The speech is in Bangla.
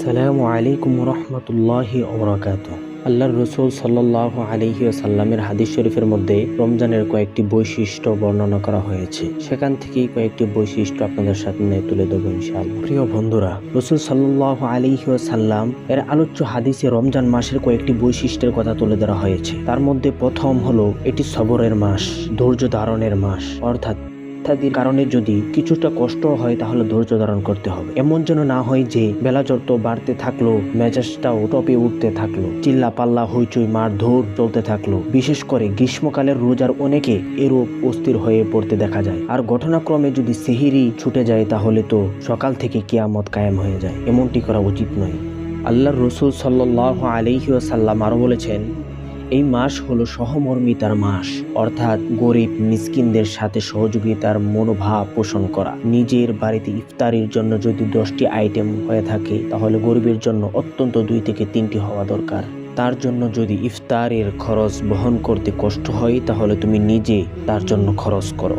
আসসালামু আলাইকুম রহমতুল্লাহি ওবরাকাত আল্লাহর রসুল সাল্লাহ আলহি সাল্লামের হাদিস শরীফের মধ্যে রমজানের কয়েকটি বৈশিষ্ট্য বর্ণনা করা হয়েছে। সেখান থেকেই কয়েকটি বৈশিষ্ট্য আপনাদের সামনে তুলে দেবো ইনশাআল্লাহ। প্রিয় বন্ধুরা, রসুল সাল্লাহ আলহি সাল্লাম এর আলোচ্য হাদিসে রমজান মাসের কয়েকটি বৈশিষ্ট্যের কথা তুলে ধরা হয়েছে। তার মধ্যে প্রথম হলো, এটি সবরের মাস, ধৈর্য ধারণের মাস। অর্থাৎ ইত্যাদির কারণে যদি কিছুটা কষ্ট হয়, তাহলে ধৈর্য ধারণ করতে হবে। এমন যেন না হয় যে বেলা যত বাড়তে থাকল, মেজাজটাও টপে উঠতে থাকল চিল্লা পাল্লা হইচই মার ধর চলতে থাকল। বিশেষ করে গ্রীষ্মকালের রোজার অনেকে এরূপ অস্থির হয়ে পড়তে দেখা যায়। আর ঘটনাক্রমে যদি সেহিরি ছুটে যায়, তাহলে তো সকাল থেকে কিয়ামত কায়েম হয়ে যায়। এমনটি করা উচিত নয়। আল্লাহর রসুল সাল্লাহ আলহিউসাল্লাম আরও বলেছেন এই মাস হলো সহমর্মিতার মাস। অর্থাৎ গরিব মিসকিনদের সাথে সহযোগিতার মনোভাব পোষণ করা। নিজের বাড়িতে ইফতারির জন্য যদি দশটি আইটেম হয়ে থাকে, তাহলে গরিবের জন্য অত্যন্ত দুই থেকে তিনটি হওয়া দরকার। তার জন্য যদি ইফতারের খরচ বহন করতে কষ্ট হয়, তাহলে তুমি নিজে তার জন্য খরচ করো।